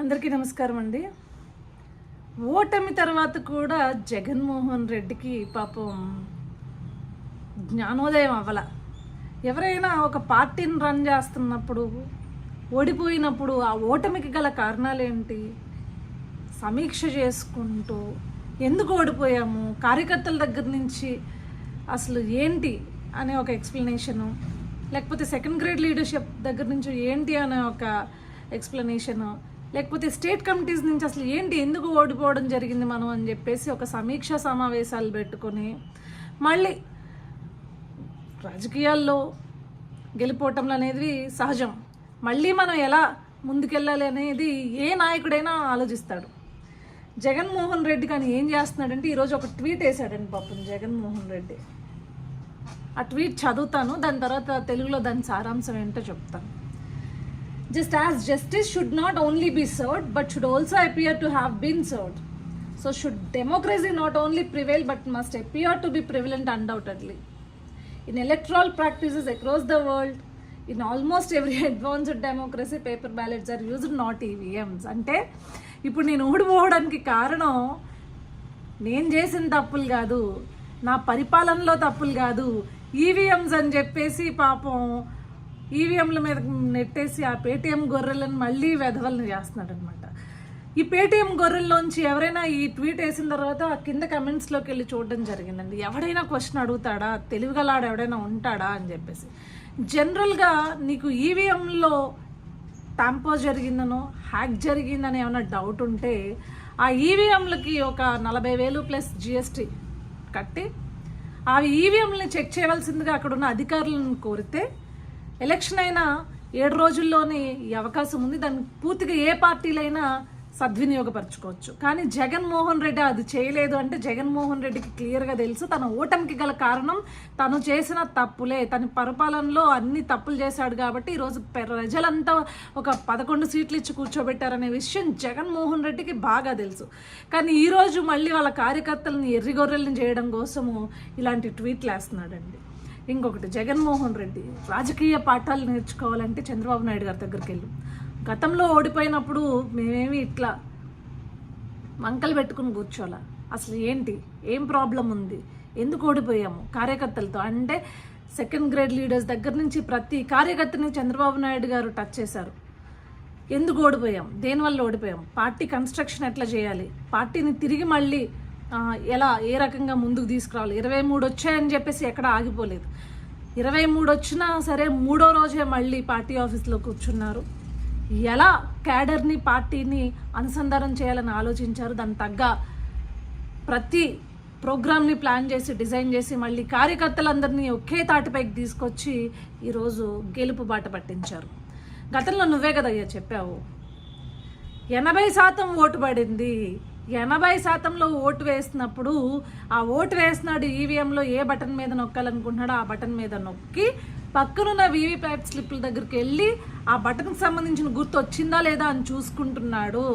అందరికీ నమస్కారం అండి. ఓటమి తర్వాత కూడా జగన్మోహన్ రెడ్డికి పాపం జ్ఞానోదయం అవ్వాల. ఎవరైనా ఒక పార్టీని రన్ చేస్తున్నప్పుడు ఓడిపోయినప్పుడు ఆ ఓటమికి గల కారణాలేంటి? సమీక్ష చేసుకుంటూ ఎందుకు ఓడిపోయాము? కార్యకర్తల దగ్గర నుంచి అసలు ఏంటి అనే ఒక ఎక్స్ప్లెనేషను లేకపోతే సెకండ్ గ్రేడ్ లీడర్షిప్ దగ్గర నుంచి ఏంటి అనే ఒక ఎక్స్ప్లెనేషను లేకపోతే స్టేట్ కమిటీస్ నుంచి అసలు ఏంటి ఎందుకు ఓడిపోవడం జరిగింది మనం అని చెప్పేసి ఒక సమీక్ష సమావేశాలు పెట్టుకొని మళ్ళీ రాజకీయాల్లో గెలిపోవటం అనేది సహజం. మళ్ళీ మనం ఎలా ముందుకెళ్ళాలి అనేది ఏ నాయకుడైనా ఆలోచిస్తాడు. జగన్మోహన్ రెడ్డి కానీ ఏం చేస్తున్నాడంటే ఈరోజు ఒక ట్వీట్ వేశాడండి పాపం జగన్మోహన్ రెడ్డి. ఆ ట్వీట్ చదువుతాను దాని తర్వాత తెలుగులో దాని సారాంశం ఏంటో చెప్తాను. Just as justice should not only be served but should also appear to have been served. So, should democracy not only prevail but must appear to be prevalent undoubtedly. In electoral practices across the world, in almost every advanced democracy, paper ballots are used, not EVMs. అంటే ఇప్పుడు నేను ఓడిపోవడానికి కారణం నేను చేసిన తప్పులు కాదు నా పరిపాలనలో తప్పులు కాదు ఈవీఎంస్ అని చెప్పేసి పాపం ఈవీఎంల మీద నెట్టేసి ఆ పేటీఎం గొర్రెలను మళ్ళీ వెధవలను చేస్తున్నాడు అనమాట ఈ పేటీఎం గొర్రెల్లోంచి ఎవరైనా ఈ ట్వీట్ వేసిన తర్వాత ఆ కింద కమెంట్స్లోకి వెళ్ళి చూడడం జరిగిందండి. ఎవడైనా క్వశ్చన్ అడుగుతాడా? తెలివిగలాడు ఎవడైనా ఉంటాడా అని చెప్పేసి. జనరల్గా నీకు ఈవీఎంలో ట్యాంపో జరిగిందనో హ్యాక్ జరిగిందని ఏమైనా డౌట్ ఉంటే ఆ ఈవీఎంలకి ఒక నలభై వేలు ప్లస్ జిఎస్టీ కట్టి ఆ ఈవీఎంలని చెక్ చేయవలసిందిగా అక్కడ ఉన్న అధికారులను కోరితే ఎలక్షన్ అయినా ఏడు రోజుల్లోనే ఈ అవకాశం ఉంది. దాన్ని పూర్తిగా ఏ పార్టీలైనా సద్వినియోగపరచుకోవచ్చు. కానీ జగన్మోహన్ రెడ్డి అది చేయలేదు అంటే జగన్మోహన్ రెడ్డికి క్లియర్గా తెలుసు. తన ఓటమికి గల కారణం తను చేసిన తప్పులే. తన పరిపాలనలో అన్ని తప్పులు చేశాడు కాబట్టి ఈరోజు ప్రజలంతా ఒక పదకొండు సీట్లు ఇచ్చి కూర్చోబెట్టారనే విషయం జగన్మోహన్ రెడ్డికి బాగా తెలుసు. కానీ ఈరోజు మళ్ళీ వాళ్ళ కార్యకర్తలను ఎర్రిగొర్రెల్ని చేయడం కోసము ఇలాంటి ట్వీట్లు వేస్తున్నాడండి. ఇంకొకటి జగన్మోహన్ రెడ్డి రాజకీయ పాఠాలు నేర్చుకోవాలంటే చంద్రబాబు నాయుడు గారి దగ్గరికి వెళ్ళు. గతంలో ఓడిపోయినప్పుడు మేమేమి ఇట్లా మంకలు పెట్టుకుని కూర్చోాల అసలు ఏంటి? ఏం ప్రాబ్లం ఉంది? ఎందుకు ఓడిపోయాము కార్యకర్తలతో? అంటే సెకండ్ గ్రేడ్ లీడర్స్ దగ్గర నుంచి ప్రతి కార్యకర్తని చంద్రబాబు నాయుడు గారు టచ్ చేశారు. ఎందుకు ఓడిపోయాం? దేనివల్ల ఓడిపోయాం? పార్టీ కన్స్ట్రక్షన్ ఎట్లా చేయాలి? పార్టీని తిరిగి మళ్ళీ ఎలా ఏ రకంగా ముందుకు తీసుకురావాలి? ఇరవై మూడు వచ్చాయని చెప్పేసి ఎక్కడ ఆగిపోలేదు. ఇరవై మూడు వచ్చినా సరే మూడో రోజే మళ్ళీ పార్టీ ఆఫీస్లో కూర్చున్నారు. ఎలా క్యాడర్ని పార్టీని అనుసంధానం చేయాలని ఆలోచించారు? దాని తగ్గ ప్రతి ప్రోగ్రామ్ని ప్లాన్ చేసి డిజైన్ చేసి మళ్ళీ కార్యకర్తలందరినీ ఒకే తాటిపైకి తీసుకొచ్చి ఈరోజు గెలుపు బాట పట్టించారు. గతంలో నువ్వే కదయ్యా చెప్పావు. ఎనభై శాతం ఓటు పడింది. ఎనభై శాతంలో ఓటు వేసినప్పుడు ఆ ఓటు వేసినాడు ఈవీఎంలో ఏ బటన్ మీద నొక్కాలనుకుంటున్నాడో ఆ బటన్ మీద నొక్కి పక్కనున్న వీవీప్యాట్ స్లిప్ల దగ్గరికి వెళ్ళి ఆ బటన్కి సంబంధించిన గుర్తు వచ్చిందా లేదా అని చూసుకుంటున్నాడు.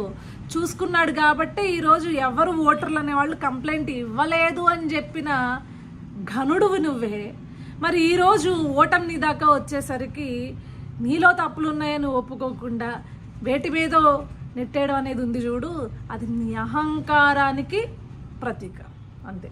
చూసుకున్నాడు కాబట్టి ఈరోజు ఎవరు ఓటర్లు అనేవాళ్ళు కంప్లైంట్ ఇవ్వలేదు అని చెప్పిన ఘనుడువు నువ్వే. మరి ఈరోజు ఓటమి నీ దాకా వచ్చేసరికి నీలో తప్పులు ఉన్నాయని ఒప్పుకోకుండా వేటి మీదో నెట్టేయడం అనేది ఉంది చూడు. అది నీ అహంకారానికి ప్రతీక. అంతే.